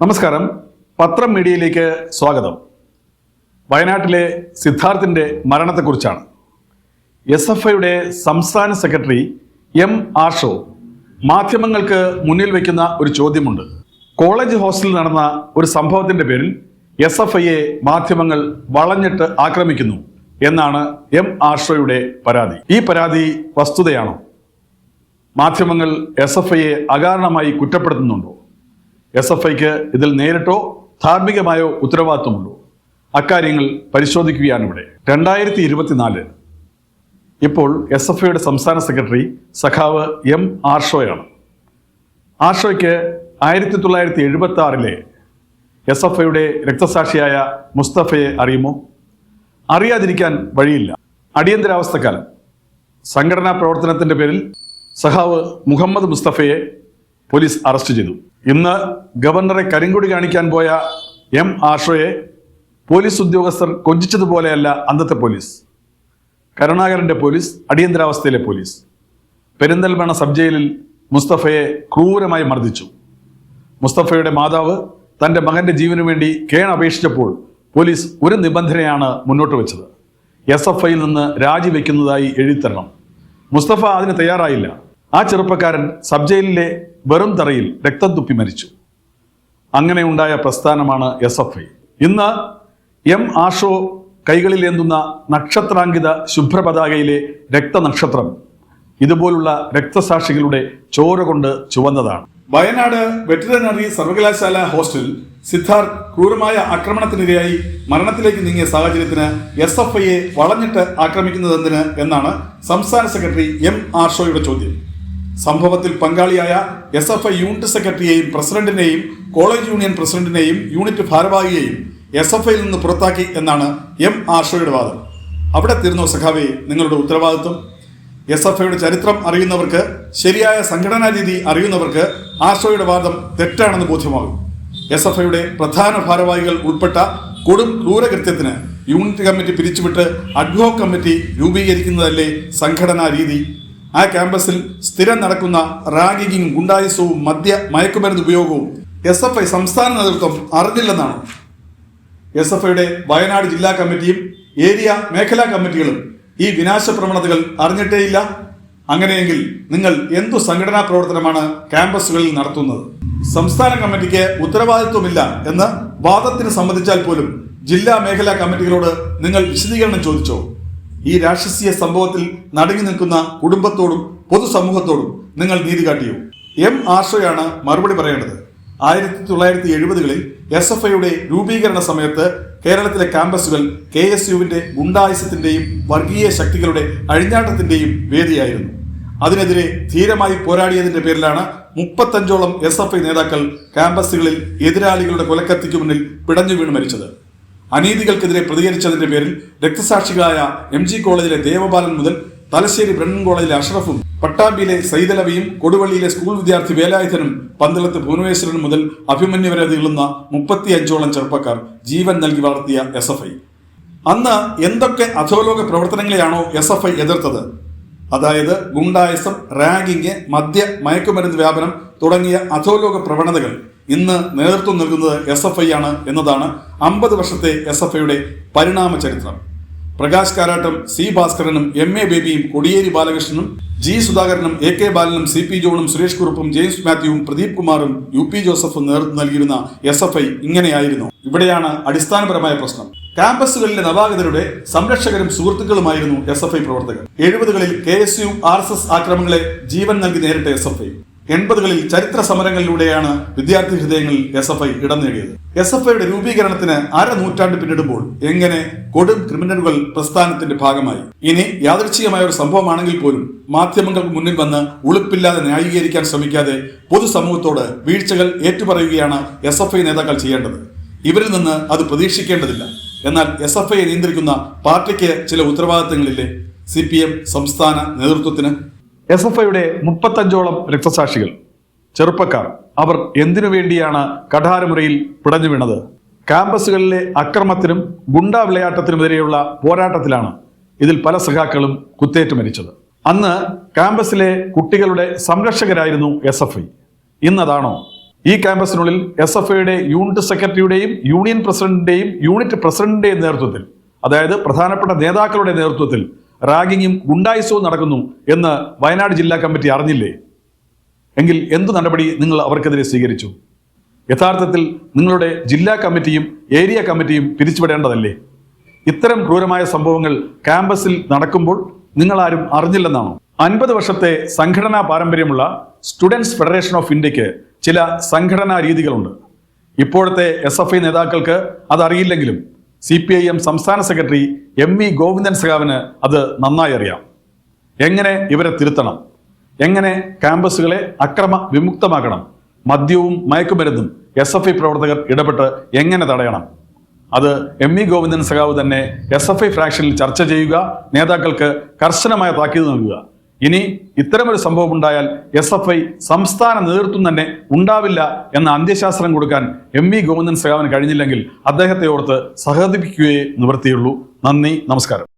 നമസ്കാരം. പത്രം മീഡിയയിലേക്ക് സ്വാഗതം. വയനാട്ടിലെ സിദ്ധാർത്ഥിന്റെ മരണത്തെക്കുറിച്ചാണ്. എസ് എഫ് ഐയുടെ സംസ്ഥാന സെക്രട്ടറി എം ആഷോ മാധ്യമങ്ങൾക്ക് മുന്നിൽ വയ്ക്കുന്ന ഒരു ചോദ്യമുണ്ട്. കോളേജ് ഹോസ്റ്റലിൽ നടന്ന ഒരു സംഭവത്തിന്റെ പേരിൽ എസ് എഫ് ഐയെ മാധ്യമങ്ങൾ വളഞ്ഞിട്ട് ആക്രമിക്കുന്നു എന്നാണ് എം ആഷോയുടെ പരാതി. ഈ പരാതി വസ്തുതയാണോ? മാധ്യമങ്ങൾ എസ് എഫ് ഐയെ അകാരണമായി കുറ്റപ്പെടുത്തുന്നുണ്ടോ? എസ് എഫ് ഐക്ക് ഇതിൽ നേരിട്ടോ ധാർമ്മികമായോ ഉത്തരവാദിത്വമുണ്ടോ? അക്കാര്യങ്ങൾ പരിശോധിക്കുകയാണ് ഇവിടെ രണ്ടായിരത്തി ഇരുപത്തിനാല് ഇപ്പോൾ എസ് എഫ് ഐയുടെ സംസ്ഥാന സെക്രട്ടറി സഖാവ് എം ആർഷോയാണ്. ആർഷോയ്ക്ക് ആയിരത്തി തൊള്ളായിരത്തി എഴുപത്തി ആറിലെ എസ് എഫ് ഐയുടെ രക്തസാക്ഷിയായ മുസ്തഫയെ അറിയുമോ? അറിയാതിരിക്കാൻ വഴിയില്ല. അടിയന്തരാവസ്ഥക്കാലം. സംഘടനാ പ്രവർത്തനത്തിന്റെ പേരിൽ സഹാവ് മുഹമ്മദ് മുസ്തഫയെ പോലീസ് അറസ്റ്റ് ചെയ്തു. ഇന്ന് ഗവർണറെ കരിങ്കൊടി കാണിക്കാൻ പോയ എം ആഷോയെ പോലീസ് ഉദ്യോഗസ്ഥർ കൊഞ്ചിച്ചതുപോലെയല്ല അന്നത്തെ പോലീസ്. കരുണാകരന്റെ പോലീസ് അടിയന്തരാവസ്ഥയിലെ പോലീസ്. പെരിന്തൽമണ്ണ സബ് ജയിലിൽ മുസ്തഫയെ ക്രൂരമായി മർദ്ദിച്ചു. മുസ്തഫയുടെ മാതാവ് തന്റെ മകന്റെ ജീവനു വേണ്ടി കേൺ അപേക്ഷിച്ചപ്പോൾ പോലീസ് ഒരു നിബന്ധനയാണ് മുന്നോട്ട് വെച്ചത്. എസ് എഫ് ഐയിൽ നിന്ന് രാജിവെക്കുന്നതായി എഴുതിത്തരണം. മുസ്തഫ അതിന് തയ്യാറായില്ല. ആ ചെറുപ്പക്കാരൻ സബ് ജയിലിലെ വെറും തറയിൽ രക്തം തുപ്പി മരിച്ചു. അങ്ങനെ ഉണ്ടായ പ്രസ്ഥാനമാണ് എസ് എഫ് ഐ ഇന്ന് എം ആഷോ കൈകളിൽ എന്തുന്ന നക്ഷത്രാങ്കിത ശുഭ്രപതാകയിലെ രക്തനക്ഷത്രം ഇതുപോലുള്ള രക്തസാക്ഷികളുടെ ചോര കൊണ്ട് ചുവന്നതാണ്. വയനാട് വെറ്ററിനറി സർവകലാശാല ഹോസ്റ്റൽ സിദ്ധാർത്ഥ് ക്രൂരമായ ആക്രമണത്തിനിരയായി മരണത്തിലേക്ക് നീങ്ങിയ സാഹചര്യത്തിന് എസ് എഫ് ഐയെ വളഞ്ഞിട്ട് ആക്രമിക്കുന്നതെന്തിന് എന്നാണ് സംസ്ഥാന സെക്രട്ടറി എം ആർഷോയുടെ ചോദ്യം. സംഭവത്തിൽ പങ്കാളിയായ എസ് എഫ് ഐ യൂണിറ്റ് സെക്രട്ടറിയെയും പ്രസിഡന്റിനെയും കോളേജ് യൂണിയൻ പ്രസിഡന്റിനെയും യൂണിറ്റ് ഭാരവാഹിയെയും എസ് എഫ് ഐയിൽ നിന്ന് പുറത്താക്കി എന്നാണ് എം ആർഷോയുടെ വാദം. അവിടെ തീർന്നോ സഖാവെ നിങ്ങളുടെ ഉത്തരവാദിത്വം? എസ് എഫ് ഐയുടെ ചരിത്രം അറിയുന്നവർക്ക് ശരിയായ സംഘടനാ രീതി അറിയുന്നവർക്ക് ആർഷോയുടെ വാദം തെറ്റാണെന്ന് ബോധ്യമാകും. എസ് എഫ് ഐയുടെ പ്രധാന ഭാരവാഹികൾ ഉൾപ്പെട്ട കൊടും ക്രൂരകൃത്യത്തിന് യൂണിറ്റ് കമ്മിറ്റി പിരിച്ചുവിട്ട് അഡ്ഹോക് കമ്മിറ്റി രൂപീകരിക്കുന്നതല്ലേ സംഘടനാ രീതി? ആ ക്യാമ്പസിൽ സ്ഥിരം നടക്കുന്ന റാഗിങ്ങും ഗുണ്ടായുസവും മദ്യ മയക്കുമരുന്ന് ഉപയോഗവും എസ് എഫ് ഐ സംസ്ഥാന നേതൃത്വം അറിഞ്ഞില്ലെന്നാണ്. എസ് എഫ് ഐയുടെ വയനാട് ജില്ലാ കമ്മിറ്റിയും ഏരിയ മേഖലാ കമ്മിറ്റികളും ഈ വിനാശ പ്രവണതകൾ അറിഞ്ഞിട്ടേയില്ല. അങ്ങനെയെങ്കിൽ നിങ്ങൾ എന്തു സംഘടനാ പ്രവർത്തനമാണ് ക്യാമ്പസുകളിൽ നടത്തുന്നത്? സംസ്ഥാന കമ്മിറ്റിക്ക് ഉത്തരവാദിത്വമില്ല എന്ന് വാദത്തിന് സംബന്ധിച്ചാൽ പോലും ജില്ലാ മേഖലാ കമ്മിറ്റികളോട് നിങ്ങൾ വിശദീകരണം ചോദിച്ചോ? ഈ രാക്ഷസീയ സംഭവത്തിൽ നടുങ്ങി നിൽക്കുന്ന കുടുംബത്തോടും പൊതുസമൂഹത്തോടും നിങ്ങൾ നീതി കാട്ടിയോ. എം ആർഷോയാണ് മറുപടി പറയേണ്ടത്. ആയിരത്തി തൊള്ളായിരത്തി എഴുപതുകളിൽ എസ് എഫ് ഐയുടെ രൂപീകരണ സമയത്ത് കേരളത്തിലെ ക്യാമ്പസുകൾ കെ എസ് യുവിന്റെ ഗുണ്ടായുസത്തിന്റെയും വർഗീയ ശക്തികളുടെ അഴിഞ്ഞാട്ടത്തിന്റെയും വേദിയായിരുന്നു. അതിനെതിരെ ധീരമായി പോരാടിയതിന്റെ പേരിലാണ് മുപ്പത്തഞ്ചോളം എസ് എഫ് ഐ നേതാക്കൾ ക്യാമ്പസുകളിൽ എതിരാളികളുടെ കൊലക്കത്തിക്ക് മുന്നിൽ പിടഞ്ഞു വീണ് മരിച്ചത്. അനീതികൾക്കെതിരെ പ്രതികരിച്ചതിന്റെ പേരിൽ രക്തസാക്ഷികളായ എം ജി കോളേജിലെ ദേവബാലൻ മുതൽ തലശ്ശേരി ബ്രണ്ണൻ കോളേജിലെ അഷ്റഫും പട്ടാമ്പിയിലെ സൈതലവിയും കൊടുവള്ളിയിലെ സ്കൂൾ വിദ്യാർത്ഥി വേലായുധനും പന്തളത്ത് ഭുവനേശ്വരനും മുതൽ അഭിമന്യു വരെ നീളുന്ന മുപ്പത്തിയഞ്ചോളം ചെറുപ്പക്കാർ ജീവൻ നൽകി വളർത്തിയ എസ് എഫ് ഐ. അന്ന് എന്തൊക്കെ അധോലോക പ്രവർത്തനങ്ങളെയാണോ എസ് എഫ് ഐ എതിർത്തത്? അതായത് ഗുണ്ടായസം റാഗിങ് മദ്യ മയക്കുമരുന്ന് വ്യാപനം തുടങ്ങിയ അധോലോക പ്രവണതകൾ ഇന്ന് നേതൃത്വം നൽകുന്നത് എസ് എഫ് ഐ ആണ് എന്നതാണ് അമ്പത് വർഷത്തെ എസ് എഫ് ഐയുടെ പരിണാമ ചരിത്രം പ്രകാശ് കാരാട്ടും സി ഭാസ്കരനും എം എ ബേബിയും കൊടിയേരി ബാലകൃഷ്ണനും ജി സുധാകരനും എ കെ ബാലനും സി പി ജോണും സുരേഷ് കുറുപ്പും ജെയിംസ് മാത്യുവും പ്രദീപ് കുമാറും യു പി ജോസഫും നേതൃത്വം നൽകിയിരുന്ന എസ് എഫ് ഐ ഇങ്ങനെയായിരുന്നു. ഇവിടെയാണ് അടിസ്ഥാനപരമായ പ്രശ്നം. ക്യാമ്പസുകളിലെ നവാഗതരുടെ സംരക്ഷകരും സുഹൃത്തുക്കളുമായിരുന്നു എസ് എഫ് ഐ പ്രവർത്തകർ. എഴുപതുകളിൽ K S U R S S ആക്രമണങ്ങളെ ജീവൻ നൽകി നേരിട്ട എസ് എഫ് ഐ എൺപതുകളിൽ ചരിത്ര സമരങ്ങളിലൂടെയാണ് വിദ്യാർത്ഥി ഹൃദയങ്ങളിൽ എസ് എഫ് ഐ ഇടം നേടിയത്. എസ് എഫ് ഐയുടെ രൂപീകരണത്തിന് അര നൂറ്റാണ്ട് പിന്നിടുമ്പോൾ എങ്ങനെ കൊടും ക്രിമിനലുകൾ പ്രസ്ഥാനത്തിന്റെ ഭാഗമായി. ഇനി യാദൃച്ഛികമായ ഒരു സംഭവമാണെങ്കിൽ പോലും മാധ്യമങ്ങൾക്ക് മുന്നിൽ വന്ന് ഉളുപ്പില്ലാതെ ന്യായീകരിക്കാൻ ശ്രമിക്കാതെ പൊതുസമൂഹത്തോട് വീഴ്ചകൾ ഏറ്റുപറയുകയാണ് എസ് എഫ് ഐ നേതാക്കൾ ചെയ്യേണ്ടത്. ഇവരിൽ നിന്ന് അത് പ്രതീക്ഷിക്കേണ്ടതില്ല. എന്നാൽ എസ് എഫ് ഐയെ നിയന്ത്രിക്കുന്ന പാർട്ടിക്ക് ചില ഉത്തരവാദിത്തങ്ങളില്ലേ? സി പി എം സംസ്ഥാന നേതൃത്വത്തിന്? എസ് എഫ് ഐയുടെ മുപ്പത്തഞ്ചോളം രക്തസാക്ഷികൾ ചെറുപ്പക്കാർ. അവർ എന്തിനു വേണ്ടിയാണ് കഠാരമുറയിൽ പിടഞ്ഞു വീണത്? ക്യാമ്പസുകളിലെ അക്രമത്തിനും ഗുണ്ടാ വിളയാട്ടത്തിനുമെതിരെയുള്ള പോരാട്ടത്തിലാണ് ഇതിൽ പല സഖാക്കളും കുത്തേറ്റ് മരിച്ചത്. അന്ന് ക്യാമ്പസിലെ കുട്ടികളുടെ സംരക്ഷകരായിരുന്നു എസ് എഫ് ഐ ഇന്നതാണോ? ഈ ക്യാമ്പസിനുള്ളിൽ എസ് എഫ് ഐയുടെ യൂണിറ്റ് സെക്രട്ടറിയുടെയും യൂണിയൻ പ്രസിഡന്റിന്റെയും യൂണിറ്റ് പ്രസിഡന്റിന്റെയും നേതൃത്വത്തിൽ അതായത് പ്രധാനപ്പെട്ട നേതാക്കളുടെ നേതൃത്വത്തിൽ റാഗിങ്ങും ഗുണ്ടായുസവും നടക്കുന്നു എന്ന് വയനാട് ജില്ലാ കമ്മിറ്റി അറിഞ്ഞില്ലേ? എങ്കിൽ എന്തു നടപടി നിങ്ങൾ അവർക്കെതിരെ സ്വീകരിച്ചു? യഥാർത്ഥത്തിൽ നിങ്ങളുടെ ജില്ലാ കമ്മിറ്റിയും ഏരിയ കമ്മിറ്റിയും പിരിച്ചുവിടേണ്ടതല്ലേ? ഇത്തരം ക്രൂരമായ സംഭവങ്ങൾ ക്യാമ്പസിൽ നടക്കുമ്പോൾ നിങ്ങളാരും അറിഞ്ഞില്ലെന്നാണോ? അൻപത് വർഷത്തെ സംഘടനാ പാരമ്പര്യമുള്ള സ്റ്റുഡൻസ് ഫെഡറേഷൻ ഓഫ് ഇന്ത്യയ്ക്ക് ചില സംഘടനാ രീതികളുണ്ട്. ഇപ്പോഴത്തെ എസ് നേതാക്കൾക്ക് അതറിയില്ലെങ്കിലും സി പി ഐ എം സംസ്ഥാന സെക്രട്ടറി എം വി ഗോവിന്ദൻ സഖാവിന് അത് നന്നായി അറിയാം. എങ്ങനെ ഇവരെ തിരുത്തണം? എങ്ങനെ ക്യാമ്പസുകളെ അക്രമ വിമുക്തമാക്കണം? മദ്യവും മയക്കുമരുന്നും എസ് എഫ് ഐ പ്രവർത്തകർ ഇടപെട്ട് എങ്ങനെ തടയണം? അത് എം ഇ ഗോവിന്ദൻ സഖാവ് തന്നെ എസ് എഫ് ഐ ഫ്രാക്ഷനിൽ ചർച്ച ചെയ്യുക നേതാക്കൾക്ക് കർശനമായ താക്കീത് നൽകുക. ഇനി ഇത്തരമൊരു സംഭവം ഉണ്ടായാൽ എസ് എഫ് ഐ സംസ്ഥാന നേതൃത്വം തന്നെ ഉണ്ടാവില്ല എന്ന അന്ത്യശാസ്ത്രം കൊടുക്കാൻ എം വി ഗോവിന്ദൻ സഖാവിന് കഴിഞ്ഞില്ലെങ്കിൽ അദ്ദേഹത്തെ ഓർത്ത് സഹതിപ്പിക്കുകയേ നിവൃത്തിയുള്ളൂ നന്ദി നമസ്കാരം.